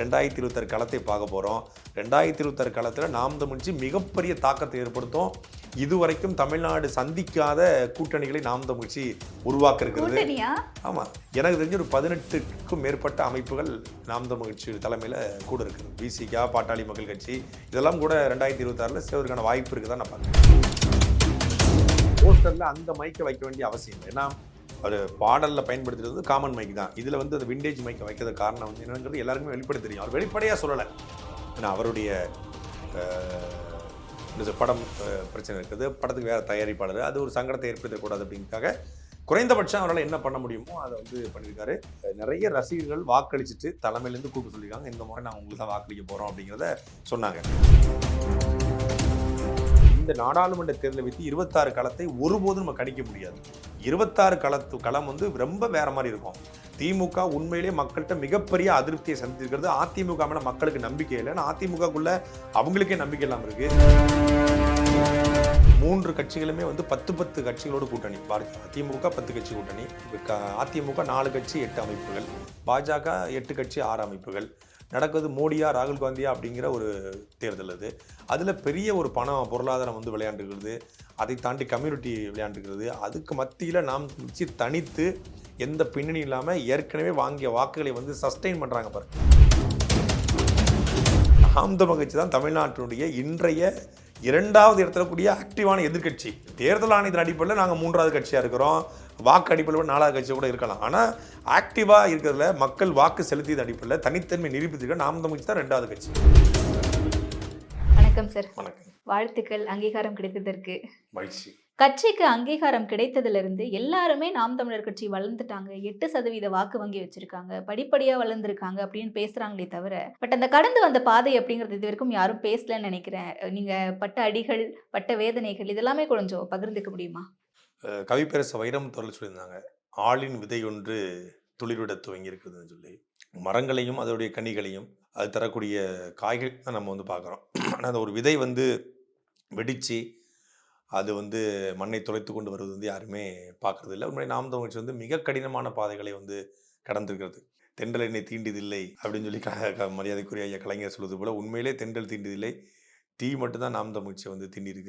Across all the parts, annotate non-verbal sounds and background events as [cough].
ரெண்டாயிரத்தி இருபத்தாறு களத்தை பார்க்க போகிறோம் ரெண்டாயிரத்தி இருபத்தாறு களத்தில் நாம் தமிழ்ச்சி மிகப்பெரிய தாக்கத்தை ஏற்படுத்தும். இதுவரைக்கும் தமிழ்நாடு சந்திக்காத கூட்டணிகளை நாம் தமிழ்ச்சி உருவாக்க இருக்கிறது ஆமாம் எனக்கு தெரிஞ்ச ஒரு பதினெட்டுக்கும் மேற்பட்ட அமைப்புகள் நாம் தமிழ்ச்சி தலைமையில் கூட இருக்குது பிசிகா பாட்டாளி மக்கள் கட்சி இதெல்லாம் கூட ரெண்டாயிரத்தி இருபத்தாறில் சேர்வதற்கான வாய்ப்பு இருக்குதான் நான் பார்க்குறேன். போஸ்டரில் அந்த மைக்கை வைக்க வேண்டிய அவசியம் இல்லை. ஏன்னா ஒரு பாடலில் பயன்படுத்துறது காமன் மைக் தான். இதில் வந்து அந்த விண்டேஜ் மைக்கை வைக்கிறது காரணம் வந்து என்னங்கிறது எல்லாருக்குமே வெளிப்படை தெரியும். அவர் வெளிப்படையாக சொல்லலை. ஏன்னா அவருடைய படம் பிரச்சனை இருக்குது. படத்துக்கு வேறு தயாரிப்பாளர். அது ஒரு சங்கடத்தை ஏற்படுத்தக்கூடாது அப்படிங்கிறதுக்காக குறைந்தபட்சம் அவரால் என்ன பண்ண முடியுமோ அதை வந்து பண்ணியிருக்காரு. நிறைய ரசிகர்கள் வாக்களிச்சுட்டு தலைமையிலேருந்து கூப்பிட்டு சொல்லியிருக்காங்க. இந்த முறை நான் உங்களுக்கு தான் வாக்களிக்க போகிறோம் அப்படிங்கிறத சொன்னாங்க. இந்த நாடாளுமன்ற தேர்தலை வைத்து இருபத்தாறு காலத்தை ஒருபோதும் நம்ம கணிக்க முடியாது. இருபத்தாறு களத்து களம் வந்து ரொம்ப வேற மாதிரி இருக்கும். திமுக உண்மையிலேயே மக்கள்கிட்ட மிகப்பெரிய அதிருப்தியை சந்திக்கிறது அதிமுக மேல மக்களுக்கு நம்பிக்கை இல்லை. ஏன்னா அதிமுகக்குள்ள அவங்களுக்கே நம்பிக்கை இல்லாமல் இருக்கு. மூன்று கட்சிகளுமே வந்து பத்து பத்து கட்சிகளோட கூட்டணி. பாரதிய திமுக பத்து கட்சி கூட்டணி. அதிமுக நாலு கட்சி எட்டு அமைப்புகள். பாஜக எட்டு கட்சி ஆறு அமைப்புகள். நடக்குது மோடியா ராகுல் காந்தியா அப்படிங்கிற ஒரு தேர்தல் அது. அதில் பெரிய ஒரு பணம் பொருளாதாரம் வந்து விளையாண்டுக்கிறது அதை தாண்டி கம்யூனிட்டி விளையாண்டுக்கிறது அதுக்கு மத்தியில் நாம் வச்சு தனித்து எந்த பின்னணி இல்லாமல் ஏற்கனவே வாங்கிய வாக்குகளை வந்து சஸ்டெயின் பண்ணுறாங்க பாரு. நாம் மகிழ்ச்சி தான் தமிழ்நாட்டினுடைய இன்றைய இரண்டாவது இடத்துல கூடிய ஆக்டிவான எதிர்க்கட்சி. தேர்தல் ஆணையத்தின் அடிப்படையில் நாங்கள் மூன்றாவது கட்சியாக இருக்கிறோம். வாக்கு அடிப்படையில் நாலாவது கட்சியாக கூட இருக்கலாம். ஆனால் ஆக்டிவாக இருக்கிறதுல மக்கள் வாக்கு செலுத்தியது அடிப்படையில் தனித்தன்மை நிரூபித்திருக்க நாம் தமிழ் கட்சி தான் ரெண்டாவது கட்சி. வணக்கம் சார். வணக்கம். வாழ்த்துக்கள். அங்கீகாரம் கிடைத்ததற்கு. மகிழ்ச்சி. கட்சிக்கு அங்கீகாரம் கிடைத்ததிலிருந்து எல்லாருமே நாம் தமிழர் கட்சி வளர்ந்துட்டாங்க. எட்டு சதவீத வாக்கு வங்கி வச்சிருக்காங்க. படிப்படியா வளர்ந்துருக்காங்க அப்படின்னு பேசுறாங்களே தவிர பட் அந்த கடந்து வந்த பாதை அப்படிங்கிறது இது வரைக்கும் யாரும் பேசலன்னு நினைக்கிறேன். நீங்க பட்ட அடிகள் பட்ட வேதனைகள் இதெல்லாமே கொஞ்சம் பகிர்ந்துக்க முடியுமா? கவிப்பேரச வைரம் தொடர்ந்து சொல்லியிருந்தாங்க. ஆளின் விதை ஒன்று துளிர்விட துவங்கி இருக்குதுன்னு சொல்லி. மரங்களையும் அதோடைய கனிகளையும் அது தரக்கூடிய காய்கள் தான் நம்ம வந்து பார்க்குறோம். ஆனால் அந்த ஒரு விதை வந்து வெடித்து அது வந்து மண்ணை துளைத்து கொண்டு வருவது வந்து யாருமே பார்க்கறது இல்லை. உண்மையை நாம் தமிழ்ச்சி வந்து மிக கடினமான பாதைகளை வந்து கடந்திருக்கிறது. தென்றல் என்னை தீண்டியதில்லை அப்படின்னு சொல்லி க மரியாதைக்குரிய ஐயா கலைஞர் சொல்வது போல உண்மையிலே தென்றல் தீண்டியதில்லை. தீ மட்டும்தான் நாம் தமிழ்ச்சி வந்து தீண்டி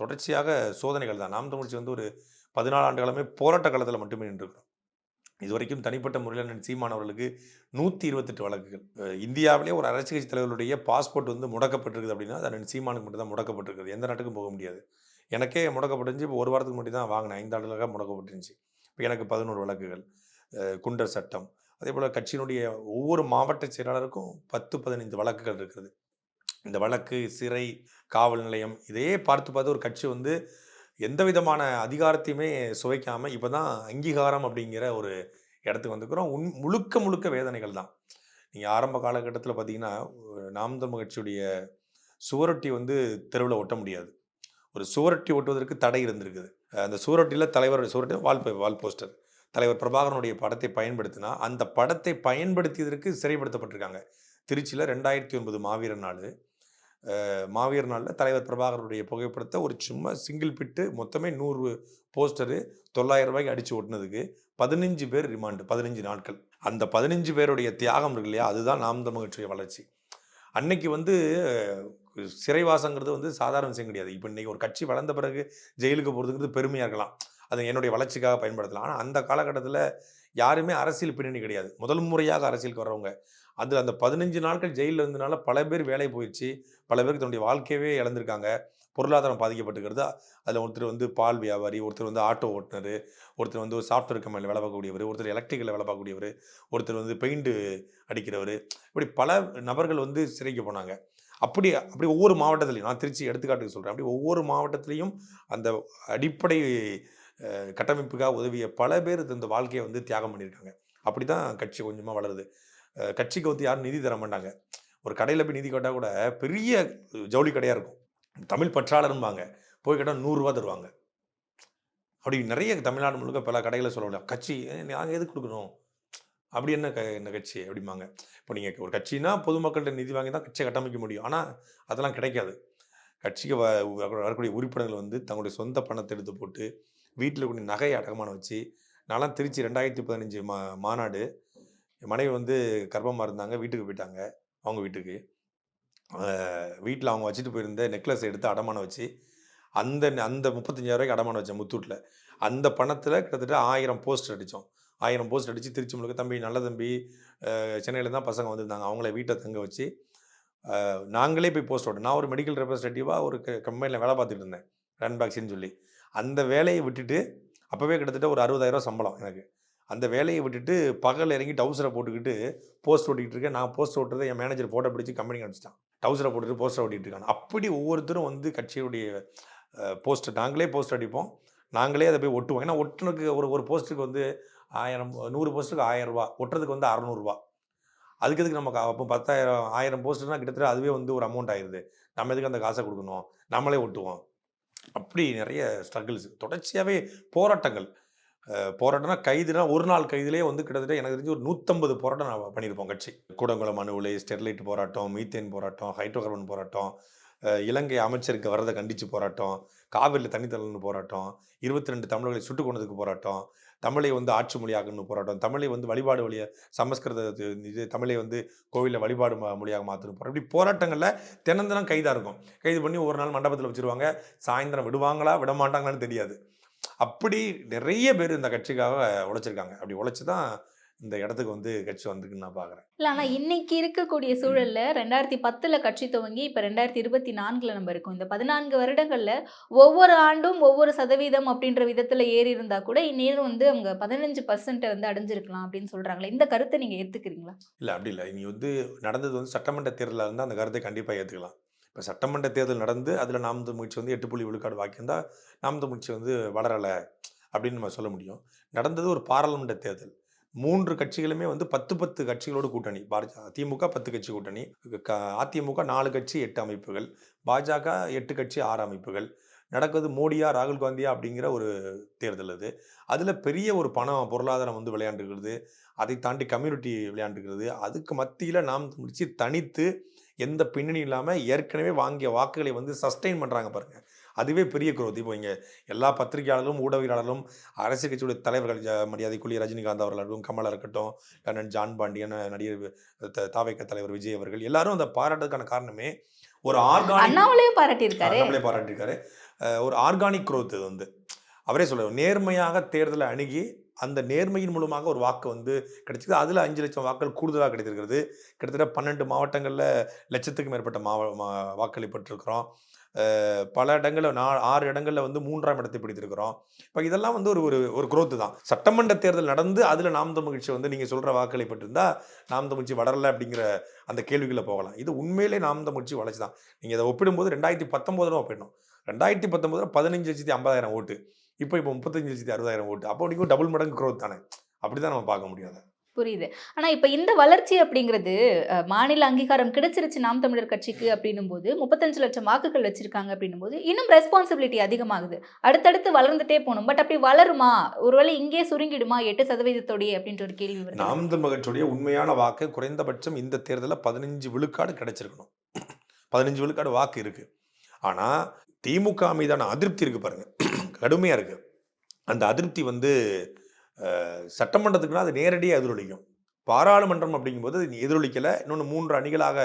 தொடர்ச்சியாக சோதனைகள் தான். நாம் தமிழ்ச்சி வந்து ஒரு பதினாலு ஆண்டு காலமே போராட்ட காலத்தில் மட்டுமே நின்றுக்கிறோம் இதுவரைக்கும் தனிப்பட்ட முறையில் நான் சீமானவர்களுக்கு நூற்றி இருபத்தெட்டு வழக்குகள். இந்தியாவிலே ஒரு அரசியல் கட்சி தலைவர்களுடைய பாஸ்போர்ட் வந்து முடக்கப்பட்டிருக்குது அப்படின்னா அது சீமானுக்கு மட்டும் தான் முடக்கப்பட்டிருக்குது. எந்த நாட்டுக்கும் போக முடியாது. எனக்கே முடக்கப்பட்டுருந்துச்சு. இப்போ ஒரு வாரத்துக்கு மட்டும் தான் வாங்கினேன். ஐந்து ஆண்டுகளாக முடக்கப்பட்டிருந்துச்சு. இப்போ எனக்கு பதினோரு வழக்குகள். குண்டர் சட்டம். அதே போல் கட்சியினுடைய ஒவ்வொரு மாவட்ட செயலாளருக்கும் பத்து பதினைந்து வழக்குகள் இருக்குது. இந்த வழக்கு சிறை காவல் நிலையம் இதையே பார்த்து பார்த்து ஒரு கட்சி வந்து எந்த விதமான அதிகாரத்தையுமே சுவைக்காமல் இப்போ தான் அங்கீகாரம் அப்படிங்கிற ஒரு இடத்துக்கு வந்துக்கிறோம். உன் முழுக்க முழுக்க வேதனைகள் தான். நீங்கள் ஆரம்ப காலகட்டத்தில் பார்த்தீங்கன்னா நாம் தமிழ் கட்சியுடைய சுவரொட்டி வந்து தெருவில் ஒட்ட முடியாது. ஒரு சுவரொட்டி ஒட்டுவதற்கு தடை இருந்திருக்குது. அந்த சுவரொட்டியில் தலைவருடைய சுவரொட்டி வால் வால் போஸ்டர். தலைவர் பிரபாகரனுடைய படத்தை பயன்படுத்தினா அந்த படத்தை பயன்படுத்தியதற்கு சிறைப்படுத்தப்பட்டிருக்காங்க. திருச்சியில் ரெண்டாயிரத்தி ஒன்பது மாவீரர் நாள். மாவீர் நாளில் தலைவர் பிரபாகருடைய புகைப்படத்தை ஒரு சும்மா சிங்கிள் பிட்டு மொத்தமே நூறு போஸ்டரு தொள்ளாயிரம் ரூபாய்க்கு அடித்து ஓட்டினதுக்கு பதினஞ்சு பேர் ரிமாண்டு பதினஞ்சு நாட்கள். அந்த பதினஞ்சு பேருடைய தியாகம் இருக்கு இல்லையா? அதுதான் நாம் தமிழ் வளர்ச்சி. அன்னைக்கு வந்து சிறைவாசங்கிறது வந்து சாதாரண விஷயம் கிடையாது. இப்போ இன்றைக்கி ஒரு கட்சி வளர்ந்த பிறகு ஜெயிலுக்கு போகிறதுங்கிறது பெருமையாக இருக்கலாம். அது என்னுடைய வளர்ச்சிக்காக பயன்படுத்தலாம். ஆனால் அந்த காலகட்டத்தில் யாருமே அரசியல் பின்னணி கிடையாது. முதல் முறையாக அரசியலுக்கு வர்றவங்க. அது அந்த பதினஞ்சு நாட்கள் ஜெயிலில் இருந்தனால பல பேர் வேலை போயிடுச்சு. பல பேருக்கு தன்னுடைய வாழ்க்கையவே இழந்திருக்காங்க. பொருளாதாரம் பாதிக்கப்பட்டுக்கிறது. அதில் ஒருத்தர் வந்து பால் வியாபாரி ஒருத்தர் வந்து ஆட்டோ ஓட்டுநர் ஒருத்தர் வந்து ஒரு சாஃப்ட்வேர் கம்பெனியில் வேலை பார்க்கக்கூடியவர் ஒருத்தர் எலக்ட்ரிக்கலில் வேலை பார்க்கக்கூடியவர் ஒருத்தர் வந்து பெயிண்ட் அடிக்கிறவர். இப்படி பல நபர்கள் வந்து சிறைக்கு போனாங்க. அப்படி அப்படி ஒவ்வொரு மாவட்டத்துலையும் நான் திருச்சி எடுத்துக்காட்டுக்கு சொல்கிறேன் அப்படி ஒவ்வொரு மாவட்டத்துலேயும் அந்த அடிப்படை கட்டமைப்புக்காக உதவிய பல பேர் இந்த வாழ்க்கையை வந்து தியாகம் பண்ணியிருக்காங்க. அப்படி தான் கட்சி கொஞ்சமாக வளருது. கட்சிக்கு வந்து யாரும் நிதி தர மாட்டாங்க. ஒரு கடையில் போய் நிதி கேட்டால் கூட பெரிய ஜவுளி கடையாக இருக்கும். தமிழ் பற்றாளரும்பாங்க போய் கேட்டால் நூறுரூவா தருவாங்க. அப்படி நிறைய தமிழ்நாடு முழுக்க பல கடைகளை சொல்ல முடியும். கட்சி நாங்கள் எதுக்கு கொடுக்கணும்? அப்படி என்ன க என்ன கட்சி? அப்படிம்பாங்க. இப்போ நீங்கள் ஒரு கட்சினா பொதுமக்கள்கிட்ட நிதி வாங்கி தான் கட்சியை கட்டமைக்க முடியும். ஆனால் அதெல்லாம் கிடைக்காது. கட்சிக்கு வ- வரக்கூடிய உறுப்பினர்கள் வந்து தங்களுடைய சொந்த பணத்தை எடுத்து போட்டு வீட்டில் இருக்கக்கூடிய நகையை அடக்கமான வச்சு நான்லாம் திருச்சி ரெண்டாயிரத்தி பதினஞ்சு மா மாநாடு. என் மனைவி வந்து கர்ப்பமாக இருந்தாங்க வீட்டுக்கு போயிட்டாங்க. அவங்க வீட்டுக்கு. வீட்டில் அவங்க வச்சுட்டு போயிருந்த நெக்லஸ் எடுத்து அடமானம் வச்சு அந்த அந்த முப்பத்தஞ்சாயிரூவாய்க்கு அடமானம் வச்சேன் முத்தூட்டில் அந்த பணத்தில் கிட்டத்தட்ட ஆயிரம் போஸ்ட் அடித்தோம் ஆயிரம் போஸ்ட் அடித்து திருச்சி முழுக்க தம்பி நல்ல தம்பி சென்னையில் தான் பசங்க வந்திருந்தாங்க. அவங்கள வீட்டை தங்க வச்சு நாங்களே போய் போஸ்ட் ஓட்டோம் நான் ஒரு மெடிக்கல் ரெப்ரஸன்டேட்டிவாக ஒரு கம்பெனியில் வேலை பார்த்துட்டு இருந்தேன். ரன் பேக்ஸ்ன்னு சொல்லி. அந்த வேலையை விட்டுட்டு அப்போவே கிட்டத்தட்ட ஒரு அறுபதாயிரம் சம்பளம் எனக்கு. அந்த வேலையை விட்டுட்டு பகல் இறங்கி டவுசரை போட்டுக்கிட்டு போஸ்ட் ஓட்டிக்கிட்டு இருக்கேன். நான் போஸ்ட் ஓட்டுறதை என் மேனேஜர் ஃபோட்டோ பிடிச்சி கம்பெனிக்கு அனுப்பிச்சிட்டான். டவுசரை போட்டுட்டு போஸ்டர் ஓட்டிகிட்டு இருக்காங்க அப்படி ஒவ்வொருத்தரும் வந்து கட்சியுடைய போஸ்டர் நாங்களே போஸ்டர் அடிப்போம். நாங்களே அதை போய் ஒட்டுவோம். ஏன்னா ஒட்டுனுக்கு ஒரு ஒரு போஸ்ட்டுக்கு வந்து ஆயிரம் நூறு போஸ்ட்டுக்கு ஆயிரம் ரூபா. ஒட்டுறதுக்கு வந்து அறநூறுவா அதுக்கு எதுக்கு நம்ம கா- அப்போ பத்தாயிரம் ஆயிரம் போஸ்ட்னா கிட்டத்தட்ட அதுவே வந்து ஒரு அமௌண்ட் ஆயிடுது நம்ம எதுக்கு அந்த காசை கொடுக்கணும்? நம்மளே ஒட்டுவோம். அப்படி நிறைய ஸ்ட்ரகிள்ஸ் தொடர்ச்சியாகவே போராட்டங்கள். போராட்டம்னா கைதுனா ஒரு நாள் கைதுலேயே வந்து கிட்டத்தட்ட எனக்கு தெரிஞ்சு ஒரு நூற்றம்பது போராட்டம் நான் பண்ணியிருப்போம் கட்சி. கூடங்குளம் அணு உலை ஸ்டெர்லைட் போராட்டம் மீத்தேன் போராட்டம் ஹைட்ரோ கார்பன் போராட்டம் இலங்கை அமைச்சருக்கு வரதை கண்டித்து போராட்டம் காவிரியில் தண்ணி தள்ளணும் போராட்டம் இருபத்தி ரெண்டு தமிழர்களை சுட்டுக் கொண்டதுக்கு போராட்டம் தமிழை வந்து ஆட்சி மொழியாக்கணும் போராட்டம் தமிழை வந்து வழிபாடு வழிய சமஸ்கிருத இது- தமிழை வந்து கோவிலில் வழிபாடு ம- மொழியாக மாற்றணும் போராட்டம். இப்படி போராட்டங்களில் தினந்தினம் கைதாக இருக்கும். கைது பண்ணி ஒரு நாள் மண்டபத்தில் வச்சிருவாங்க சாயந்தரம் விடுவாங்களா விட மாட்டாங்களான்னு தெரியாது. அப்படி நிறைய பேர் இந்த கட்சிக்காக உழைச்சிருக்காங்க. அப்படி உழைச்சி தான் இந்த இடத்துக்கு வந்து கட்சி வந்திருக்குன்னு நான் பார்க்குறேன் இல்ல ஆனா இன்னைக்கு இருக்கக்கூடிய சூழல்ல ரெண்டாயிரத்தி பத்துல கட்சி துவங்கி இப்ப ரெண்டாயிரத்தி இருபத்தி நான்குல நம்ம இருக்கோம். இந்த பதினான்கு வருடங்கள்ல ஒவ்வொரு ஆண்டும் ஒவ்வொரு சதவீதம் அப்படின்ற விதத்துல ஏறி இருந்தா கூட இந்நேரம் வந்து அவங்க பதினஞ்சு பர்சன்ட் வந்து அடைஞ்சிருக்கலாம் அப்படின்னு சொல்றாங்களே. இந்த கருத்தை நீங்க ஏத்துக்கிறீங்களா? இல்லை அப்படி இல்லை. இனி வந்து நடந்தது வந்து சட்டமன்ற தேர்தலாக இருந்தால் அந்த கருத்தை கண்டிப்பாக ஏற்றுக்கலாம் இப்போ சட்டமன்ற தேர்தல் நடந்து அதில் நாம் முயற்சி வந்து எட்டு புள்ளி விழுக்காடு வாக்கியிருந்தால் நாம் முயற்சி வந்து வளரலை அப்படின்னு நம்ம சொல்ல முடியும். நடந்தது ஒரு பாராளுமன்ற தேர்தல். மூன்று கட்சிகளுமே வந்து பத்து பத்து கட்சிகளோடு கூட்டணி. பாரதிய திமுக பத்து கட்சி கூட்டணி. க- அதிமுக நாலு கட்சி எட்டு அமைப்புகள். பாஜக எட்டு கட்சி ஆறு அமைப்புகள். நடக்குது மோடியா ராகுல் காந்தியா அப்படிங்கிற ஒரு தேர்தல் அது. அதில் பெரிய ஒரு பணம் பொருளாதாரம் வந்து விளையாண்டுக்கிறது அதை தாண்டி கம்யூனிட்டி விளையாண்டுக்கிறது அதுக்கு மத்தியில் நாம் முடிச்சு தனித்து எந்த பின்னணி இல்லாமல் ஏற்கனவே வாங்கிய வாக்குகளை வந்து சஸ்டெயின் பண்ணுறாங்க பாருங்க. அதுவே பெரிய growth. இப்போ இங்கே எல்லா பத்திரிகையாளர்களும் ஊடகவியலாளர்களும் அரசியல் கட்சியுடைய தலைவர்கள் ஜ- மரியாதைக்குரிய ரஜினிகாந்த் அவர்கள் இருக்கட்டும் கமலா இருக்கட்டும் அண்ணன் ஜான் பாண்டியன் நடிகர் தாவேக்க தலைவர் விஜய் அவர்கள் எல்லாரும் அந்த பாராட்டுறதுக்கான காரணமே ஒரு ஆர்கானிக் அண்ணாமலையும் பாராட்டியிருக்காரு. நம்மளே பாராட்டியிருக்காரு. ஒரு ஆர்கானிக் growth இது வந்து. அவரே சொல்லுவார் நேர்மையாக தேர்தலை அணுகி அந்த நேர்மையின் மூலமாக ஒரு வாக்கு வந்து கிடைச்சிது. அதில் அஞ்சு லட்சம் வாக்குகள் கூடுதலாக கிடைத்திருக்கிறது. கிட்டத்தட்ட பன்னெண்டு மாவட்டங்களில் லட்சத்துக்கு மேற்பட்ட மாவ மா- பெற்றிருக்கிறோம். பல இடங்களில் நா ஆறு இடங்களில் வந்து மூன்றாம் இடத்தை பிடித்திருக்கிறோம். இப்போ இதெல்லாம் வந்து ஒரு ஒரு ஒரு குரோத்து தான். சட்டமன்ற தேர்தல் நடந்து அதில் நாம் தமிழ்ச்சி வந்து நீங்கள் சொல்கிற வாக்களை பெற்றிருந்தா நாம் தமிழ்ச்சி அப்படிங்கிற அந்த கேள்விகளை போகலாம். இது உண்மையிலே நாம் தமிழ்ச்சி வளர்ச்சி தான். நீங்கள் இதை ஒப்பிடும்போது ரெண்டாயிரத்தி பத்தொம்போதுல ஒப்பிடணும். ரெண்டாயிரத்தி பத்தொம்போதுல பதினஞ்சு லட்சத்தி ஐம்பதாயிரம் ஓட்டு. இப்போ இப்போ முப்பத்தஞ்சு லட்சத்தி அறுபதாயிரம் ஓட்டு. அப்போ நீங்கள் டபுள் மடங்கு growth தானே. அப்படி தான் நம்ம பார்க்க முடியாது புரியுது. ஆனா இப்ப இந்த வளர்ச்சி அப்படிங்கிறது மாநில அங்கீகாரம் கிடைச்சிருச்சு நாம் தமிழர் கட்சிக்கு அப்படின்னும் போது முப்பத்தஞ்சு லட்சம் வாக்குகள் வச்சிருக்காங்க அப்படின்னும் போது இன்னும் ரெஸ்பான்சிபிலிட்டி அதிகமாகுது. அடுத்தடுத்து வளர்ந்துட்டே போகணும். பட் அப்படி வளருமா? ஒருவேளை இங்கே சுருங்கிடுமா எட்டு சதவீதத்தோடய அப்படின்ற ஒரு கேள்வி நாம் தமிழகத்துடைய உண்மையான வாக்கு குறைந்தபட்சம் இந்த தேர்தலில் பதினஞ்சு விழுக்காடு கிடைச்சிருக்கணும். பதினஞ்சு விழுக்காடு வாக்கு இருக்கு. ஆனா திமுக மீதான அதிருப்தி இருக்கு பாருங்க. கடுமையாக இருக்குது அந்த அதிருப்தி வந்து சட்டமன்றத்துக்குனா அது நேரடியாக எதிரொலிக்கும். பாராளுமன்றம் அப்படிங்கும்போது அது எதிரொலிக்கலை. இன்னொன்று மூன்று அணிகளாக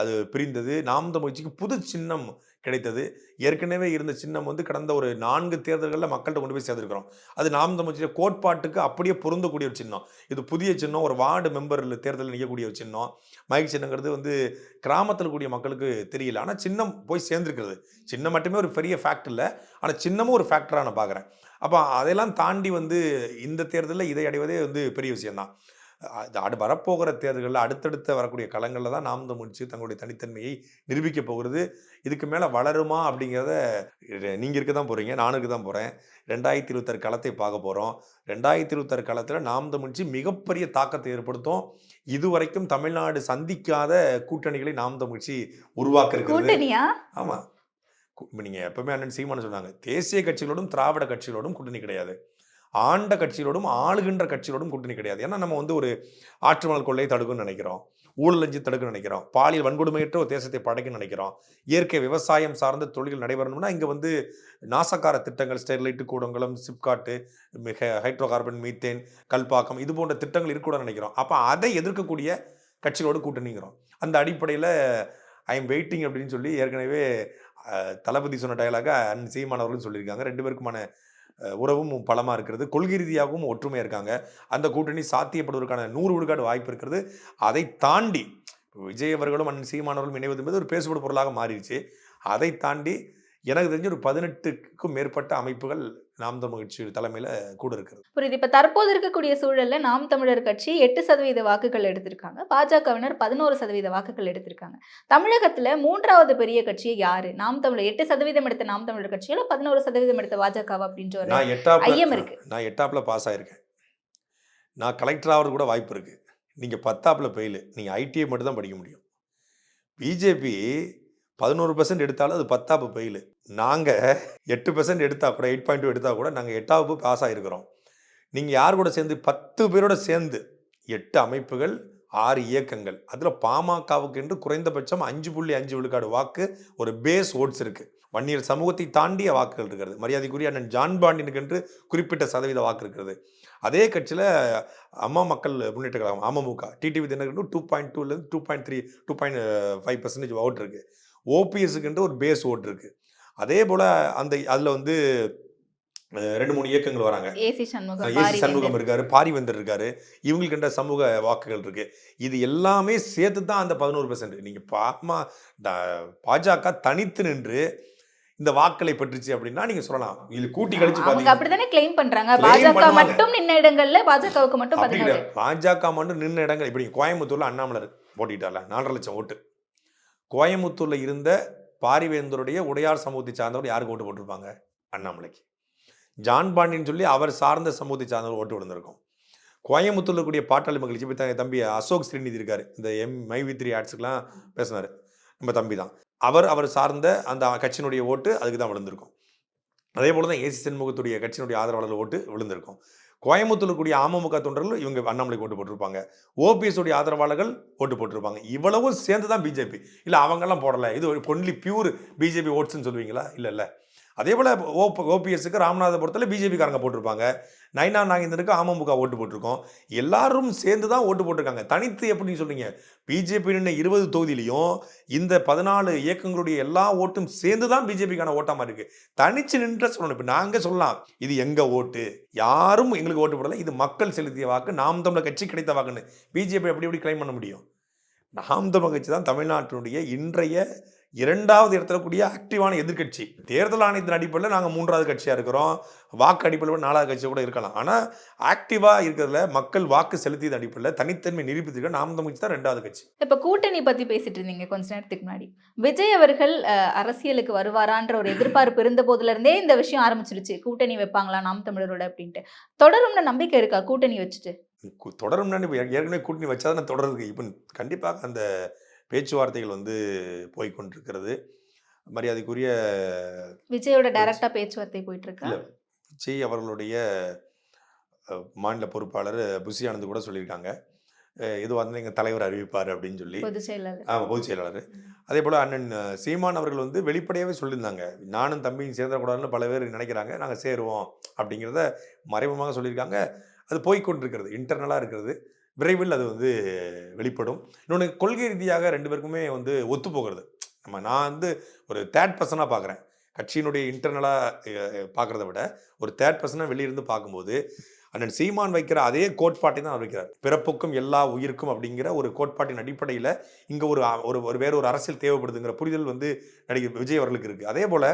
அது பிரிந்தது. நாம் தமிழ்ச்சிக்கு புது சின்னம் கிடைத்தது. ஏற்கனவே இருந்த சின்னம் வந்து கடந்த ஒரு நான்கு தேர்தல்களில் மக்கள்கிட்ட கொண்டு போய் சேர்ந்துருக்கிறோம். அது நாம் தமிழ்ச்சிய கோட்பாட்டுக்கு அப்படியே பொருந்தக்கூடிய ஒரு சின்னம். இது புதிய சின்னம் ஒரு வார்டு மெம்பர் தேர்தலில் நிற்கக்கூடிய ஒரு சின்னம். மைக் சின்னங்கிறது வந்து கிராமத்தில் கூடிய மக்களுக்கு தெரியல. ஆனால் சின்னம் போய் சேர்ந்துருக்கிறது. சின்னம் மட்டுமே ஒரு பெரிய ஃபேக்ட் இல்லை. ஆனால் சின்னமும் ஒரு ஃபேக்டராக நான் பார்க்குறேன் அப்போ அதெல்லாம் தாண்டி வந்து இந்த தேர்தலில் இதை அடைவதே வந்து பெரிய விஷயம்தான். அடு வரப்போகிற தேர்தல்களில் அடுத்தடுத்த வரக்கூடிய களங்களில் தான் நாம் தமிழ்ச்சி தங்களுடைய தனித்தன்மையை நிரூபிக்க போகிறது இதுக்கு மேலே வளருமா அப்படிங்கிறத நீங்கள் இருக்க தான் போகிறீங்க நானும் இருக்க தான் போகிறேன் ரெண்டாயிரத்தி இருபத்தாறு களத்தை பார்க்க போகிறோம் ரெண்டாயிரத்தி இருபத்தாறு களத்தில் நாம் தமிழ்ச்சி மிகப்பெரிய தாக்கத்தை ஏற்படுத்தும். இதுவரைக்கும் தமிழ்நாடு சந்திக்காத கூட்டணிகளை நாம் தமிழ்ச்சி உருவாக்க இருக்கிறது ஆமாம் இப்போ நீங்கள் எப்பவுமே அண்ணன் சீமானு சொன்னாங்க தேசிய கட்சிகளோடும் திராவிட கட்சிகளோடும் கூட்டணி கிடையாது. ஆண்ட கட்சிகளோடும் ஆளுகின்ற கட்சிகளோடும் கூட்டணி கிடையாது. ஏன்னா நம்ம வந்து ஒரு ஆற்றுமல் கொள்ளையை தடுக்கணும்னு நினைக்கிறோம். ஊழல் லஞ்சு தடுக்கணும்னு நினைக்கிறோம். பாலியல் வன்கொடுமையற்ற ஒரு தேசத்தை படைக்க நினைக்கிறோம். இயற்கை விவசாயம் சார்ந்த தொழில்கள் நடைபெறணும்னா இங்கே வந்து நாசக்கார திட்டங்கள் ஸ்டெர்லைட்டு கூடங்குளம் சிப்காட்டு மிக ஹைட்ரோ கார்பன் மீத்தேன் கல்பாக்கம் இது போன்ற திட்டங்கள் இருக்கக்கூடாது நினைக்கிறோம். அப்போ அதை எதிர்க்கக்கூடிய கட்சிகளோடு கூட்டணிங்கிறோம். அந்த அடிப்படையில் ஐ எம் வெயிட்டிங் அப்படின்னு சொல்லி ஏற்கனவே தளபதி சொன்ன டயலாக அன் சீமானவர்களும் சொல்லியிருக்காங்க. ரெண்டு பேருக்குமான உறவும் பலமாக இருக்கிறது. கொள்கை ரீதியாகவும் ஒற்றுமையாக இருக்காங்க. அந்த கூட்டணி சாத்தியப்படுவதற்கான நூறு விழுக்காடு வாய்ப்பு இருக்கிறது. அதை தாண்டி விஜய் அவர்களும் அண்ணன் சீமானவர்களும் இணைவது என்பது ஒரு பேசுபடு பொருளாக மாறிடுச்சு. அதை தாண்டி எனக்கு தெரிஞ்ச ஒரு பதினெட்டுக்கும் மேற்பட்ட அமைப்புகள் நாம் தமிழ் கட்சி தலைமையில் கூட இருக்கிறது. புரியுது. இப்ப தற்போது இருக்கக்கூடிய சூழல்ல நாம் தமிழர் கட்சி எட்டு சதவீத வாக்குகள் எடுத்திருக்காங்க. பாஜகவினர் பதினோரு சதவீத வாக்குகள் எடுத்திருக்காங்க. தமிழகத்துல மூன்றாவது பெரிய கட்சி யாரு? நாம் தமிழர் எட்டு சதவீதம் எடுத்த நாம் தமிழர் கட்சியில பதினோரு சதவீதம் எடுத்த பாஜகவா அப்படின்ற ஒரு நான் ஐயம் இருக்கு. நான் எட்டாப்ல பாஸ் ஆயிருக்கேன். நான் கலெக்டர் ஆகிறது கூட வாய்ப்பு இருக்கு. நீங்க பத்தாப்ல ஃபெயிலு நீங்க ஐடிஐ மட்டும் தான் படிக்க முடியும். பிஜேபி பதினோரு பர்சன்ட் எடுத்தாலும் அது பத்தாப்பு ஃபெயிலு நாங்கள் எட்டு பர்சன்ட் எடுத்தால் கூட எயிட் பாயிண்ட் டூ எடுத்தால் கூட நாங்கள் எட்டாவது பாஸ் ஆகிருக்கிறோம் நீங்கள் யார் கூட சேர்ந்து? பத்து பேரோட சேர்ந்து எட்டு அமைப்புகள் ஆறு இயக்கங்கள். அதில் பாமகவுக்கு என்று குறைந்தபட்சம் அஞ்சு புள்ளி அஞ்சு விழுக்காடு வாக்கு ஒரு பேஸ் ஓட்ஸ் இருக்குது வன்னியர் சமூகத்தை தாண்டிய வாக்குகள் இருக்கிறது. மரியாதைக்குரிய அண்ணன் ஜான் பாண்டினுக்கு என்று குறிப்பிட்ட சதவீத வாக்கு இருக்கிறது. அதே கட்சியில் Amma Makkal Munnetra Kazhagam AMMK TTV Dhinakaran two point டூலேருந்து two point three two point five percentage vote இருக்குது ஓபிஎஸ்க்கு ஒரு பேஸ் ஓட் இருக்குது அதே போல் அந்த அதில் வந்து ரெண்டு மூணு இயக்கங்கள் வராங்க. AC Shanmugam AC Parivendhar. Shanmugam இருக்காரு பாரிவந்தர் இருக்காரு இவங்களுக்கிட்ட சமூக வாக்குகள் இருக்கு. இது எல்லாமே சேர்த்து தான் அந்த பதினோரு பெர்சன்ட் நீங்க பாமா பாஜக தனித்து நின்று இந்த வாக்களை பெற்றுச்சு அப்படின்னா நீங்க சொல்லலாம். இது கூட்டி கழிச்சு பாத்தீங்க அப்படித்தானே கிளைம் பண்றாங்க. பாஜக. மட்டும் நின்ன இடங்கள்ல பாஜகவுக்கு மட்டும் பாஜக மட்டும் நின்ன இடங்கள் இப்படி கோயம்புத்தூர்ல அண்ணாமலர் போட்டிட்டார்ல நாலரை லட்சம் ஓட்டு. கோயம்புத்தூர்ல இருந்த பாரிவேந்தருடைய உடையார் சமூகத்தை சார்ந்தவர் யாருக்கு ஓட்டு போட்டிருப்பாங்க? அண்ணாமலைக்கு. ஜான் பாண்டின்னு சொல்லி அவர் சார்ந்த சமூகத்தை சார்ந்தவர் ஓட்டு விழுந்திருக்கும். கோயம்புத்தூர்ல கூடிய பாட்டாளி மகிழ்ச்சி இப்போ தம்பி அசோக் ஸ்ரீநிதி இருக்கார். இந்த எம் மை வி த்ரீ ஆட்ஸுக்கெலாம் பேசினார். நம்ம தம்பி தான். அவர் அவர் சார்ந்த அந்த கட்சியினுடைய ஓட்டு அதுக்கு தான் விழுந்திருக்கும். அதே போல தான் ஏசி சண்முகத்துடைய கட்சியினுடைய ஆதரவாளர் ஓட்டு விழுந்திருக்கும். கோயம்புத்தூர் கூடிய அமமுக தொண்டர்கள் இவங்க அண்ணாமலைக்கு ஓட்டு போட்டிருப்பாங்க. ஓபிஎஸ் உடைய ஆதரவாளர்கள் ஓட்டு போட்டிருப்பாங்க. இவ்வளவும் சேர்ந்து தான் பிஜேபி இல்லை அவங்கெல்லாம் போடலை. இது ஒரு ஒன்லி பியூர் பிஜேபி ஓட்ஸ்ன்னு சொல்லுவீங்களா? இல்லை இல்லை. அதே போல் ஓ ஓபிஎஸ்க்கு ராமநாதபுரத்தில் பிஜேபிக்காரங்க போட்டிருப்பாங்க. நைனா நாகேந்தருக்கு அமமுக ஓட்டு போட்டிருக்கோம். எல்லாரும் சேர்ந்து தான் ஓட்டு போட்டிருக்காங்க. தனித்து எப்படின்னு சொல்கிறீங்க பிஜேபி நின்று இருபது தொகுதியிலையும் இந்த பதினாலு இயக்கங்களுடைய எல்லா ஓட்டும் சேர்ந்து தான் பிஜேபிக்கான ஓட்டமாக இருக்குது தனிச்சு நின்று சொல்லணும். இப்போ நாங்கள் சொல்லலாம். இது எங்கள் ஓட்டு? யாரும் எங்களுக்கு ஓட்டு போடல. இது மக்கள் செலுத்திய வாக்கு. நாம் தமிழர் கட்சி கிடைத்த வாக்குன்னு. பிஜேபி எப்படி எப்படி கிளைம் பண்ண முடியும்? நாம் தமிழர் கட்சி தான் தமிழ்நாட்டினுடைய இன்றைய இரண்டாவது இடத்துல கூடிய ஆக்டிவான எதிர்க்கட்சி. தேர்தல் ஆணையத்தின் அடிப்படையில் நாங்கள் மூன்றாவது கட்சியாக இருக்கிறோம். வாக்கு அடிப்படையில் நாலாவது கட்சியாக கூட இருக்கலாம். ஆனால் ஆக்டிவாக இருக்கிறதுல மக்கள் வாக்கு செலுத்தியது அடிப்படையில் தனித்தன்மை நிரூபித்திருக்க நாம் தமிழ் கட்சி தான் ரெண்டாவது கட்சி. இப்ப கூட்டணி பத்தி பேசிட்டு இருந்தீங்க கொஞ்ச நேரத்துக்கு முன்னாடி. விஜய் அவர்கள் அரசியலுக்கு வருவாரான்ற ஒரு எதிர்பார்ப்பு இருந்த போதுல இருந்தே இந்த விஷயம் ஆரம்பிச்சிருச்சு. கூட்டணி வைப்பாங்களா நாம் தமிழரோட அப்படின்ட்டு. தொடரும்னு நம்பிக்கை இருக்கா கூட்டணி வச்சுட்டு? தொடரும்னா இப்போ ஏற்கனவே கூட்டணி வச்சா தானே தொடருது. இப்போ கண்டிப்பாக அந்த பேச்சுவார்த்தைகள் வந்து போய்க்கொண்டிருக்கிறது. மரியாதைக்குரிய விஜயோட டைரக்டா பேச்சுவார்த்தை போயிட்டு இருக்கா. விஜய் அவர்களுடைய மாநில பொறுப்பாளர் புசி ஆனந்த் கூட சொல்லியிருக்காங்க. எதுவாக இருந்தாலும் எங்கள் தலைவர் அறிவிப்பார் அப்படின்னு சொல்லி. பொதுச் செயலாளர். ஆமாம் பொதுச் செயலாளர். அதே போல் அண்ணன் சீமான் அவர்கள் வந்து வெளிப்படையாகவே சொல்லியிருந்தாங்க. நானும் தம்பியும் சேர்ந்துடக்கூடாதுன்னு பல பேர் நினைக்கிறாங்க. நாங்கள் சேருவோம் அப்படிங்கிறத மறைமுகமாக சொல்லியிருக்காங்க. அது போய்க்கொண்டிருக்கிறது இன்டர்னலாக இருக்கிறது. விரைவில் அது வந்து வெளிப்படும். இன்னொன்று கொள்கை ரீதியாக ரெண்டு பேருக்குமே வந்து ஒத்து போகிறது. நம்ம நான் வந்து ஒரு தேர்ட் பர்சனாக பார்க்குறேன். கட்சியினுடைய இன்டர்னலாக பார்க்குறத விட ஒரு தேர்ட் பர்சனாக வெளியிருந்து பார்க்கும்போது அண்ணன் சீமான் வைக்கிற அதே கோட்பாட்டை தான் அவர் வைக்கிறார். பிறப்புக்கும் எல்லா உயிருக்கும் அப்படிங்கிற ஒரு கோட்பாட்டின் அடிப்படையில் இங்கே ஒரு ஒரு ஒரு வேற ஒரு அரசியல் தேவைப்படுதுங்கிற புரிதல் வந்து நடிகர் விஜய் அவர்களுக்கு இருக்குது அதே போல்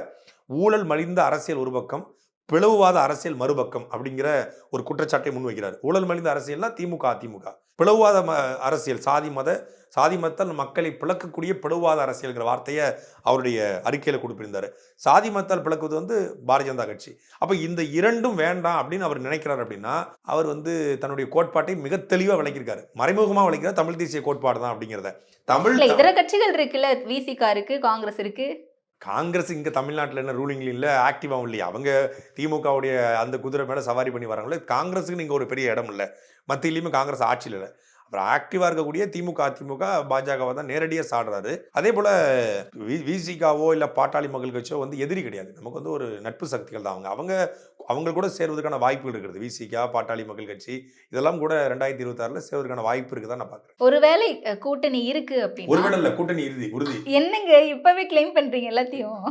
ஊழல் மலிந்த அரசியல் ஒரு பக்கம் பிளவுவாத அரசியல் மறுபக்கம் அப்படிங்கிற ஒரு குற்றச்சாட்டை முன்வைக்கிறார். ஊழல் மலிந்த அரசியல்னா திமுக அதிமுக. பிளவுவாத ம அரசியல் சாதி மத சாதி மத்தல் மக்களை பிளக்கக்கூடிய பிளவுவாத அரசியல்ங்கிற வார்த்தையை அவருடைய அறிக்கையில் கொடுப்பிருந்தார் சாதி மத்தால் பிளக்குவது வந்து பாரதிய ஜனதா கட்சி. அப்போ இந்த இரண்டும் வேண்டாம் அப்படின்னு அவர் நினைக்கிறார் அப்படின்னா அவர் வந்து தன்னுடைய கோட்பாட்டை மிக தெளிவாக விளக்கியிருக்காரு. மறைமுகமாக விளக்கிறார் தமிழ் தேசிய கோட்பாடு தான் அப்படிங்கிறத. தமிழ் இதர கட்சிகள் இருக்குல்ல விசிகா இருக்கு காங்கிரஸ் இருக்கு. காங்கிரஸ் இங்கே தமிழ்நாட்டில் என்ன ரூலிங்ல இல்லை ஆக்டிவாகவும் இல்லையா? அவங்க திமுகவுடைய அந்த குதிரை மேலே சவாரி பண்ணி வராங்களே காங்கிரஸுக்கு நீங்கள் ஒரு பெரிய இடம் இல்லை. மத்தியிலையுமே காங்கிரஸ் ஆட்சியில் இல்லை. அப்புறம் ஆக்டிவாக இருக்கக்கூடிய திமுக அதிமுக பாஜகவை தான் நேரடியாக சாடுறாரு. அதே போல் விசிகாவோ இல்லை பாட்டாளி மக்கள் கட்சியோ வந்து எதிரி கிடையாது. நமக்கு வந்து ஒரு நட்பு சக்திகள் தான் அவங்க. அவங்க அவங்க கூட சேர்வதற்கான வாய்ப்புகள் இருக்கிறது விசிகா பாட்டாளி மக்கள் கட்சி இதெல்லாம் கூட ரெண்டாயிரத்தி இருபத்தாறுல சேர்வதற்கான வாய்ப்பு இருக்குதா நான் பார்க்குறேன் ஒருவேளை கூட்டணி இருக்கு அப்படின்னா ஒருவேளை இல்லை கூட்டணி இறுதி உறுதி. என்னங்க இப்பவே கிளைம் பண்றீங்க எல்லாத்தையும்?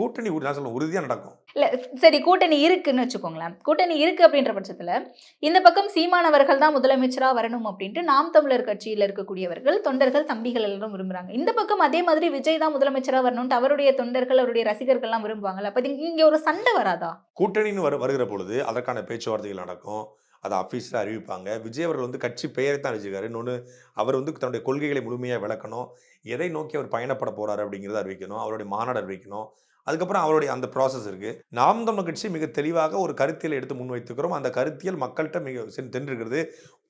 கூட்டணி நான் சொல்ல உறுதியாக நடக்கும். இல்ல சரி கூட்டணி இருக்குன்னு வச்சுக்கோங்களேன். கூட்டணி இருக்கு அப்படின்ற பட்சத்துல இந்த பக்கம் சீமானவர்கள் தான் முதலமைச்சரா வரணும் அப்படின்ட்டு நாம் தமிழர் கட்சியில இருக்கக்கூடியவர்கள் தொண்டர்கள் தம்பிகள் எல்லாரும் விரும்புறாங்க. இந்த பக்கம் அதே மாதிரி விஜய் தான் முதலமைச்சரா வரணும்ட்டு அவருடைய தொண்டர்கள் அவருடைய ரசிகர்கள் எல்லாம் விரும்புவாங்கல்ல. அப்ப இங்க ஒரு சண்டை வராதா? கூட்டணின்னு வரு வருகிற பொழுது அதற்கான பேச்சுவார்த்தைகள் நடக்கும். அதை அஃபீஸில் அறிவிப்பாங்க. விஜய் அவர்கள் வந்து கட்சி பெயரை தான் அறிவிச்சிருக்காரு இன்னொன்று அவர் வந்து தன்னுடைய கொள்கைகளை முழுமையாக விளக்கணும். எதை நோக்கி அவர் பயணப்பட போறாரு அப்படிங்கிறத அறிவிக்கணும். அவருடைய மாநாடு அறிவிக்கணும். அதுக்கப்புறம் அவருடைய அந்த ப்ராசஸ் இருக்கு. நாம் தமிழ் கட்சி மிக தெளிவாக ஒரு கருத்தியலை எடுத்து முன்வைத்துக்கிறோம் அந்த கருத்தியல் மக்கள்கிட்ட மிக சென்- தென்றிருக்கிறது.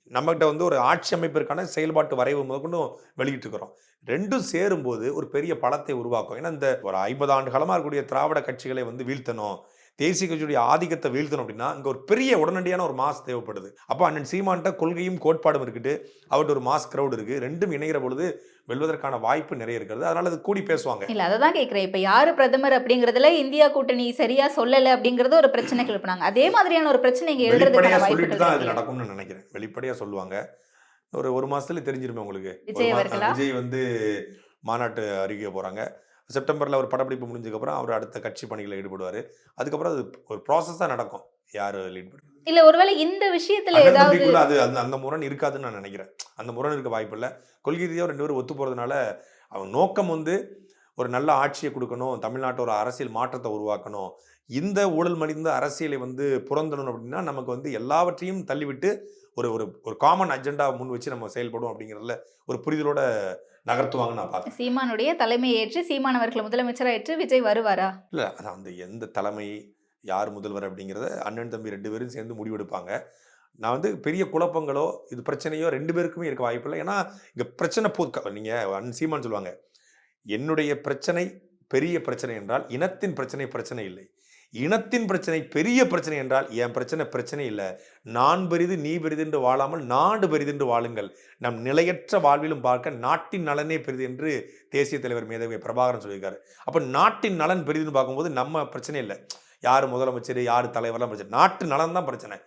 நம்மகிட்ட வந்து ஒரு ஆட்சி அமைப்பிற்கான செயல்பாட்டு வரைவு முதற்கொண்டும் வெளியிட்டுக்கிறோம் ரெண்டும் சேரும்போது ஒரு பெரிய பலத்தை உருவாக்கும். ஏன்னா இந்த ஒரு ஐம்பது ஆண்டு காலமாக இருக்கக்கூடிய திராவிட கட்சிகளை வந்து வீழ்த்தணும். தேசிய கட்சியுடைய ஆதிக்கத்தை வீழ்த்தணும் அப்படின்னா இங்கே ஒரு பெரிய உடனடியான ஒரு மாஸ் தேவைப்படுது. அப்போ அண்ணன் சீமான்ட்ட கொள்கையும் கோட்பாடும் இருக்குது. அவர்கிட்ட ஒரு மாஸ் கிரௌட் இருக்குது ரெண்டும் இணைகிற பொழுது வெல்வதற்கான வாய்ப்பு நிறைய இருக்கிறது. அதனால அது கூடி பேசுவாங்க. இல்ல அதை தான் கேட்குறேன் இப்போ யாரு பிரதமர் அப்படிங்கிறதுல இந்தியா கூட்டணி சரியா சொல்லலை அப்படிங்கறது ஒரு பிரச்சனை கிளப்புனாங்க அதே மாதிரியான ஒரு பிரச்சனை இங்க வெளிப்படையா எழுதுறதுக்கான தான் இது நடக்கும்னு நினைக்கிறேன். வெளிப்படையா சொல்லுவாங்க. ஒரு ஒரு மாசத்துல தெரிஞ்சிருமே உங்களுக்கு. விஜய் வந்து மாநாட்டு அறிவிக்க போறாங்க. செப்டம்பர்ல ஒரு படப்பிடிப்பு முடிஞ்சதுக்கப்புறம் அவர் அடுத்த கட்சி பணிகளில் ஈடுபடுவார். அதுக்கப்புறம் அது ஒரு ப்ராசஸாக நடக்கும். யார் லீட் பண்ணுறது இல்ல ஒருவேளை இந்த விஷயத்துல ஏதாவது அது அந்த அந்த முரண் இருக்காதுன்னு நான் நினைக்கிறேன். அந்த முரண் இருக்க வாய்ப்பு இல்லை. கொள்கை ரீதியாக ரெண்டு பேரும் ஒத்து போகிறதுனால அவங்க நோக்கம் வந்து ஒரு நல்ல ஆட்சியை கொடுக்கணும் தமிழ்நாட்டை ஒரு அரசியல் மாற்றத்தை உருவாக்கணும். இந்த ஊழல் மடிந்த அரசியலை வந்து புறந்தணும் அப்படின்னா நமக்கு வந்து எல்லாவற்றையும் தள்ளிவிட்டு ஒரு ஒரு ஒரு காமன் அஜெண்டா முன் வச்சு நம்ம செயல்படும் அப்படிங்கிறதுல ஒரு புரிதலோட நகர்த்துவாங்கன்னு நான் பார்க்குறேன். சீமானுடைய தலைமை ஏற்று சீமானவர்களை முதலமைச்சரா ஏற்று விஜய் வருவாரா? இல்லை அது அந்த எந்த தலைமை யார் முதல்வர் அப்படிங்கிறத அண்ணன் தம்பி ரெண்டு பேரும் சேர்ந்து முடிவெடுப்பாங்க. நான் வந்து பெரிய குழப்பங்களோ இது பிரச்சனையோ ரெண்டு பேருக்குமே இருக்க வாய்ப்பில்லை ஏன்னா இங்கே பிரச்சனை போ நீங்கள் அண்ணன் சீமான் சொல்லுவாங்க என்னுடைய பிரச்சனை பெரிய பிரச்சனை என்றால் இனத்தின் பிரச்சனை பிரச்சனை இல்லை. இனத்தின் பிரச்சனை பெரிய பிரச்சனை என்றால் என் பிரச்சனை பிரச்சனை இல்லை. நான் பெரிது நீ பெரிது என்று வாழாமல் நாடு பெரிது என்று வாழுங்கள். நம் நிலையற்ற வாழ்விலும் பார்க்க நாட்டின் நலனே பெரிது என்று தேசிய தலைவர் மேதவி பிரபாகரன் சொல்லியிருக்காரு. அப்போ நாட்டின் நலன் பெரிதுன்னு பார்க்கும்போது நம்ம பிரச்சனை இல்லை. யார் முதலமைச்சர் யார் தலைவர்லாம் பிரச்சனை. நாட்டு நலன் தான் பிரச்சனை.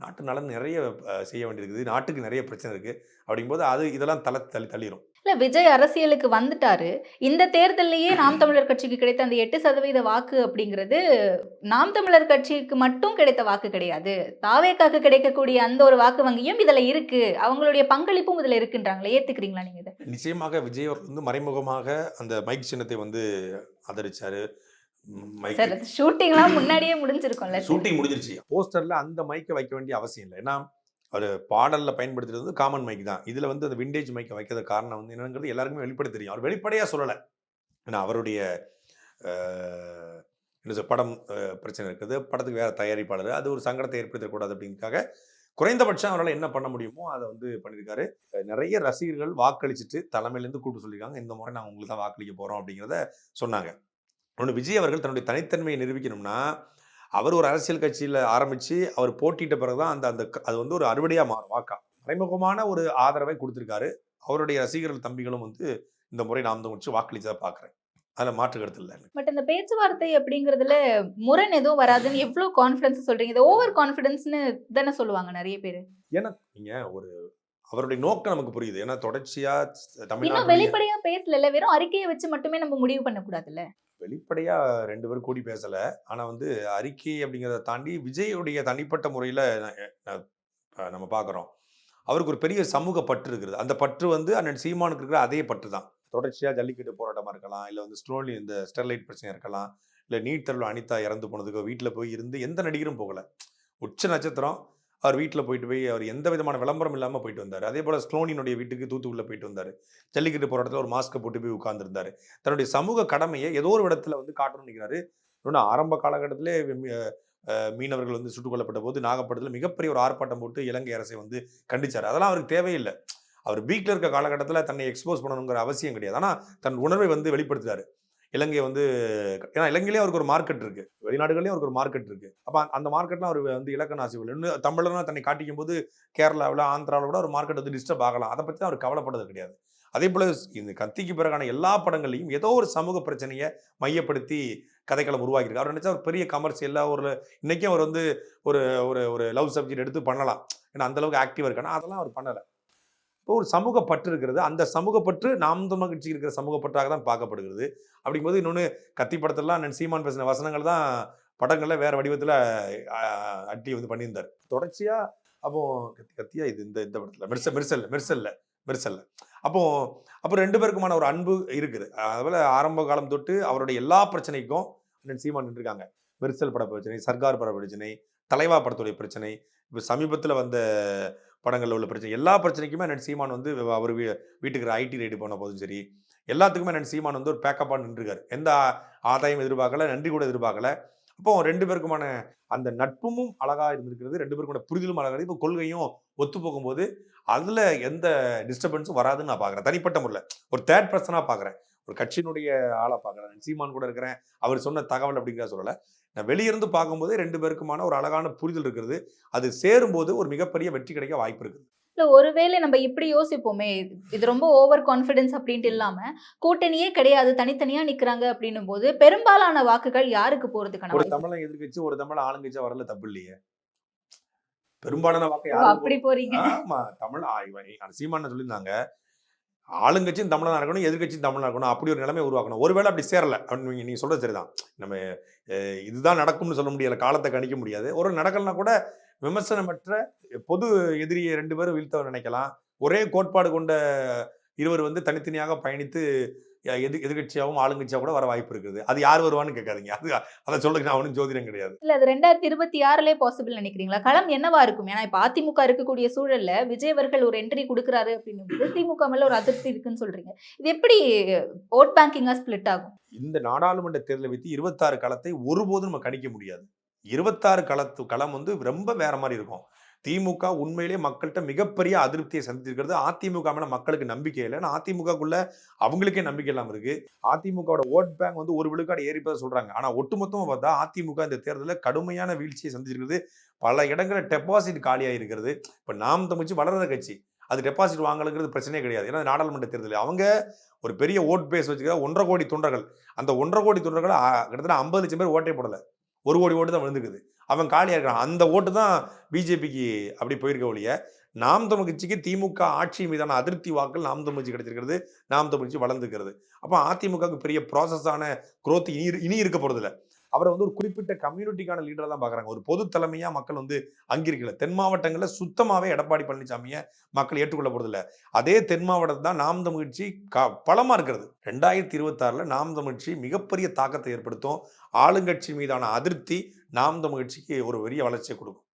நாட்டு நலன் நிறைய செய்ய வேண்டியிருக்குது. நாட்டுக்கு நிறைய பிரச்சனை இருக்குது அப்படிங்கும்போது அது இதெல்லாம் தலை தள்ளி தள்ளிடும் இல்ல விஜய் அரசியலுக்கு வந்துட்டாரு. இந்த தேர்தல்லையே நாம் [clears throat] தமிழர் கட்சிக்கு கிடைத்த அந்த எட்டு சதவீத வாக்கு அப்படிங்கிறது நாம் தமிழர் கட்சிக்கு மட்டும் கிடைத்த வாக்கு கிடையாது. தாவேக்காக்கு கிடைக்கக்கூடிய அந்த ஒரு வாக்கு வங்கியும் இதுல இருக்கு. அவங்களுடைய பங்களிப்பும் இதுல இருக்குன்றாங்களே. ஏத்துக்கிறீங்களா நீங்க இதை? நிச்சயமாக விஜய் வந்து மறைமுகமாக அந்த மைக் சின்னத்தை வந்து ஆதரிச்சாரு. ஷூட்டிங்லாம் முன்னாடியே முடிஞ்சிருக்கும்ல சார். ஷூட்டிங் முடிஞ்சிருச்சு. போஸ்டர்ல அந்த மைக்கை வைக்க வேண்டிய அவசியம் இல்லை. ஏன்னா ஒரு பாடலில் பயன்படுத்துறது வந்து காமன் மைக் தான். இதில் வந்து அந்த விண்டேஜ் மைக்கை வைக்கிறது காரணம் வந்து என்னங்கிறது எல்லாருக்குமே வெளிப்படை தெரியும். அவர் வெளிப்படையாக சொல்லலை. ஏன்னா அவருடைய என்ன படம் பிரச்சனை இருக்குது. படத்துக்கு வேறு தயாரிப்பாளர். அது ஒரு சங்கடத்தை ஏற்படுத்தக்கூடாது அப்படிங்கிறதுக்காக குறைந்தபட்சம் அவரால் என்ன பண்ண முடியுமோ அதை வந்து பண்ணியிருக்காரு. நிறைய ரசிகர்கள் வாக்களிச்சுட்டு தலைமையிலேருந்து கூப்பிட்டு சொல்லியிருக்காங்க. இந்த முறை நாங்கள் உங்களுக்கு தான் வாக்களிக்க போகிறோம் அப்படிங்கிறத சொன்னாங்க. ஒன்று விஜய் அவர்கள் தன்னுடைய தனித்தன்மையை நிரூபிக்கணும்னா அவர் ஒரு அரசியல் கட்சியில் ஆரம்பித்து அவர் போட்டியிட்ட பிறகு தான் அந்த அந்த அது வந்து ஒரு அறுவடையாக மாறும் வாக்கா. மறைமுகமான ஒரு ஆதரவை கொடுத்துருக்காரு. அவருடைய ரசிகர்கள் தம்பிகளும் வந்து இந்த முறை நாம் தான் வச்சு வாக்களிச்சதை பார்க்குறேன். அதில் மாற்று கருத்து இல்லை பட் இந்த பேச்சுவார்த்தை அப்படிங்கிறதுல முரண் எதுவும் வராதுன்னு எவ்வளவு கான்ஃபிடன்ஸ் சொல்றீங்க? இது ஓவர் கான்ஃபிடன்ஸ்னு தானே சொல்லுவாங்க நிறைய பேர். நீங்கள் ஒரு அவருடைய நோக்கம் நமக்கு புரியுது. ஏன்னா இன்னும் தமிழ்நாட்டுடைய வெளிப்படையா பேசல வெறும் அறிக்கையை வச்சு மட்டுமே நம்ம முடிவு பண்ணக்கூடாதுல்ல. வெளிப்படையாக ரெண்டு பேரும் கூடி பேசலை. ஆனால் வந்து அறிக்கை அப்படிங்கிறத தாண்டி விஜயுடைய தனிப்பட்ட முறையில் நம்ம பார்க்குறோம் அவருக்கு ஒரு பெரிய சமூக பற்று இருக்குது. அந்த பற்று வந்து அண்ணன் சீமானுக்கு இருக்கிற அதே பற்று தான். தொடர்ச்சியாக ஜல்லிக்கட்டு போராட்டமாக இருக்கலாம் இல்லை வந்து ஸ்லோலி இந்த ஸ்டெர்லைட் பிரச்சனை இருக்கலாம் இல்லை நீட் தேர்வில் அனிதா இறந்து போனதுக்கோ வீட்டில் போய் இருந்து எந்த நடிகரும் போகல. உச்ச நட்சத்திரம் அவர் வீட்டில் போயிட்டு போய் அவர் எந்த விதமான விளம்பரம் இல்லாமல் போயிட்டு வந்தார். அதே போல் ஸ்லோனினுடைய வீட்டுக்கு தூத்துக்குள்ளே போயிட்டு வந்தார். ஜல்லிக்கட்டு போராட்டத்தில் ஒரு மாஸ்க்கை போட்டு போய் உட்கார்ந்துருந்தார். தன்னுடைய சமூக கடமையை ஏதோ ஒரு இடத்துல வந்து காட்டணும்னு நினைக்கிறாரு. இன்னொன்று ஆரம்ப காலகட்டத்திலே மீனவர்கள் வந்து சுட்டுக் கொல்லப்பட்ட போது நாகப்பட்டினத்தில் மிகப்பெரிய ஒரு ஆர்ப்பாட்டம் போட்டு இலங்கை அரசை வந்து கண்டிச்சார். அதெல்லாம் அவருக்கு தேவையில்லை. அவர் வீட்டில் இருக்க காலகட்டத்தில் தன்னை எக்ஸ்போஸ் பண்ணணுங்கிற அவசியம் கிடையாது. ஆனால் தன் உணர்வை வந்து வெளிப்படுத்துறாரு. இலங்கை வந்து ஏன்னா இலங்கையிலேயே அவருக்கு ஒரு மார்க்கெட் இருக்கு. வெளிநாடுகள்லேயும் அவருக்கு ஒரு மார்க்கெட் இருக்கு. அப்போ அந்த மார்க்கெட்லாம் அவர் வந்து இலக்கண ஆசிரியர் இன்னும் தமிழர்னா தன்னை காட்டிக்கும் போது கேரளாவில் ஆந்திராவில் கூட ஒரு மார்க்கெட் வந்து டிஸ்டர்ப் ஆகலாம். அதை பற்றி அவர் கவலைப்படுறது கிடையாது. அதே போல் இந்த கத்திக்கு பிறகான எல்லா படங்கள்லையும் ஏதோ ஒரு சமூக பிரச்சனையை மையப்படுத்தி கதைக்களம் உருவாக்கியிருக்கு. அவர் நினச்சா ஒரு பெரிய கமர்ஷியலாக ஒரு இன்றைக்கும் அவர் வந்து ஒரு ஒரு ஒரு லவ் சப்ஜெக்ட் எடுத்து பண்ணலாம். ஏன்னா அந்தளவுக்கு ஆக்டிவாக இருக்கானா அதெல்லாம் அவர் பண்ணலை. இப்போ ஒரு சமூக பற்று இருக்கிறது அந்த சமூக பற்று நாம் தமிழ் கட்சி இருக்கிற சமூக பற்றாக தான் பார்க்கப்படுகிறது. அப்படிங்கும்போது இன்னொன்று கத்தி படத்திலாம் நான் சீமான் பேசின வசனங்கள் தான் படங்களில் வேறு வடிவத்தில் அட்டி வந்து பண்ணியிருந்தார். தொடர்ச்சியாக அப்போ கத்தி கத்தியாக இது இந்த இந்த படத்தில் மெர்சல் மெர்சல் மெர்சல்ல மெர்சல்ல. அப்போ அப்போ ரெண்டு பேருக்குமான ஒரு அன்பு இருக்குது. அதுபோல் ஆரம்ப காலம் தொட்டு அவருடைய எல்லா பிரச்சனைக்கும் அண்ணன் சீமான் நின்றுருக்காங்க. மெர்சல் பட பிரச்சனை சர்க்கார் பட பிரச்சனை தலைவா படத்துடைய பிரச்சனை இப்போ சமீபத்தில் வந்த படங்களில் உள்ள பிரச்சனை. எல்லா பிரச்சனைக்குமே அண்ணன் சீமான் வந்து அவர் வீ வீட்டுக்கு ஐடி ரைடு போன போதும் சரி. எல்லாத்துக்குமே அண்ணன் சீமான் வந்து ஒரு பேக்கப்பாக நின்றுருக்காரு. எந்த ஆதாயம் எதிர்பார்க்கல நன்றி கூட எதிர்பார்க்கல. அப்போ ரெண்டு பேருக்குமான அந்த நட்பும் அழகாக இருந்திருக்கிறது ரெண்டு பேருக்குமான புரிதலும் அழகா இப்போ கொள்கையும் ஒத்து போகும்போது அதில் எந்த டிஸ்டர்பன்ஸும் வராதுன்னு நான் பார்க்குறேன் தனிப்பட்ட முறையில். ஒரு தேர்ட் பர்சனாக பார்க்குறேன் ஒரு கட்சியினுடைய ஆளா பார்க்குறேன். சீமான் கூட இருக்கிறேன். அவர் சொன்ன தகவல் அப்படிங்கிற சொல்லலை. நான் வெளியிருந்து பார்க்கும்போது ரெண்டு பேருக்குமான ஒரு அழகான புரிதல் இருக்கிறது அது சேரும்போது ஒரு மிகப்பெரிய வெற்றி கிடைக்க வாய்ப்பு இருக்குது. இல்ல ஒருவேளை நம்ம இப்படி யோசிப்போமே இது ரொம்ப ஓவர் கான்ஃபிடன்ஸ் அப்படின்ட்டு இல்லாம கூட்டணியே கிடையாது தனித்தனியா நிக்கிறாங்க அப்படின்னும் போது பெரும்பாலான வாக்குகள் யாருக்கு போறதுக்கான ஒரு வாய்ப்பு? தமிழன் எதிர்க்கட்சி ஒரு தமிழ் ஆளுங்கட்சியா வரல தப்பு இல்லையே. பெரும்பாலான வாக்கு அப்படி போறீங்க. ஆமா தமிழ் சீமான் சொல்லியிருந்தாங்க? ஆளுங்கட்சியும் தமிழனாக இருக்கணும் எதிர்கட்சியும் தமிழனாக இருக்கணும் அப்படி ஒரு நிலைமை உருவாக்கணும். ஒருவேளை அப்படி சேரல. அப்படின்னு நீங்கள் நீங்க சரிதான். நம்ம இதுதான் நடக்கும்னு சொல்ல முடியல காலத்தை கணிக்க முடியாது. ஒரு நடக்கலனா கூட விமர்சனமற்ற பொது எதிரியை ரெண்டு பேரும் வீழ்த்தவர் நினைக்கலாம். ஒரே கோட்பாடு கொண்ட இருவர் வந்து தனித்தனியாக பயணித்து எதிர் எதிர்கட்சியாகவும் ஆளுங்கட்சியாக கூட வர வாய்ப்பு இருக்குது. அது யார் வருவான்னு கேட்காதீங்க. அது அதை சொல்லுங்க. நான் ஒன்றும் ஜோதிடம் கிடையாது. இல்ல அது ரெண்டாயிரத்தி இருபத்தி ஆறுலயே பாசிபிள் நினைக்கிறீங்களா? களம் என்னவா இருக்கும்? ஏன்னா இப்ப அதிமுக இருக்கக்கூடிய சூழல்ல விஜய் அவர்கள் ஒரு என்ட்ரி கொடுக்குறாரு அப்படின்னும் போது திமுக மேல ஒரு அதிருப்தி இருக்குன்னு சொல்றீங்க. இது எப்படி ஓட் பேங்கிங்கா ஸ்பிளிட் ஆகும்? இந்த நாடாளுமன்ற தேர்தலை வைத்து இருபத்தாறு களத்தை ஒருபோதும் நம்ம கணிக்க முடியாது. இருபத்தாறு களத்து களம் வந்து ரொம்ப வேற மாதிரி இருக்கும். திமுக உண்மையிலேயே மக்கள்கிட்ட மிகப்பெரிய அதிருப்தியை சந்திச்சிருக்கிறது அதிமுக மேல மக்களுக்கு நம்பிக்கை இல்லை. ஏன்னா அதிமுகக்குள்ள அவங்களுக்கே நம்பிக்கை இல்லாமல் இருக்கு. அதிமுகவோட ஓட் பேங்க் வந்து ஒரு விழுக்காடு ஏறிப்பதை சொல்றாங்க. ஆனா ஒட்டுமொத்தமா பார்த்தா அதிமுக இந்த தேர்தலில் கடுமையான வீழ்ச்சியை சந்திச்சிருக்கிறது. பல இடங்களில் டெபாசிட் காலியாக இருக்கிறது. இப்போ நாம் தமிழ்ச்சி வளர்ற கட்சி. அது டெபாசிட் வாங்கலுங்கிறது பிரச்சனையே கிடையாது. ஏன்னா நாடாளுமன்ற தேர்தல். அவங்க ஒரு பெரிய ஓட் பேஸ் வச்சுக்கிற ஒன்றரை கோடி தொண்டர்கள். அந்த ஒன்றரை கோடி தொண்டர்கள் கிட்டத்தட்ட ஐம்பது லட்சம் பேர் ஓட்டே போடலை. ஒரு கோடி ஓட்டு தான் விழுந்துருக்குது. அவன் காலியாக இருக்கான். அந்த ஓட்டு தான் பிஜேபிக்கு அப்படி போயிருக்க ஒழிய நாம் தமிழ்ச்சிக்கு திமுக ஆட்சி மீதான அதிருப்தி வாக்கள் நாம் தமிழ்ச்சி கிடைச்சிருக்கிறது நாம் தமிழ்ச்சி வளர்ந்துக்கிறது அப்போ அதிமுகவுக்கு பெரிய ப்ராசஸான குரோத் இனி இனி இருக்க போறதில்ல. அவரை வந்து ஒரு குறிப்பிட்ட கம்யூனிட்டிக்கான லீடராக தான் பார்க்குறாங்க ஒரு பொது தலைமையாக மக்கள் வந்து அங்கிருக்கல. தென் மாவட்டங்களில் சுத்தமாகவே எடப்பாடி பழனிசாமியை மக்கள் ஏற்றுக்கொள்ள போகிறதில்ல அதே தென் மாவட்டத்தில் தான் நாம் தமிழ்ச்சி க பலமாக இருக்கிறது. ரெண்டாயிரத்தி இருபத்தாறில் நாம் தமிழ்ச்சி மிகப்பெரிய தாக்கத்தை ஏற்படுத்தும். ஆளுங்கட்சி மீதான அதிருப்தி நாம் தமிழ்ச்சிக்கு ஒரு பெரிய வளர்ச்சியை கொடுக்கும்.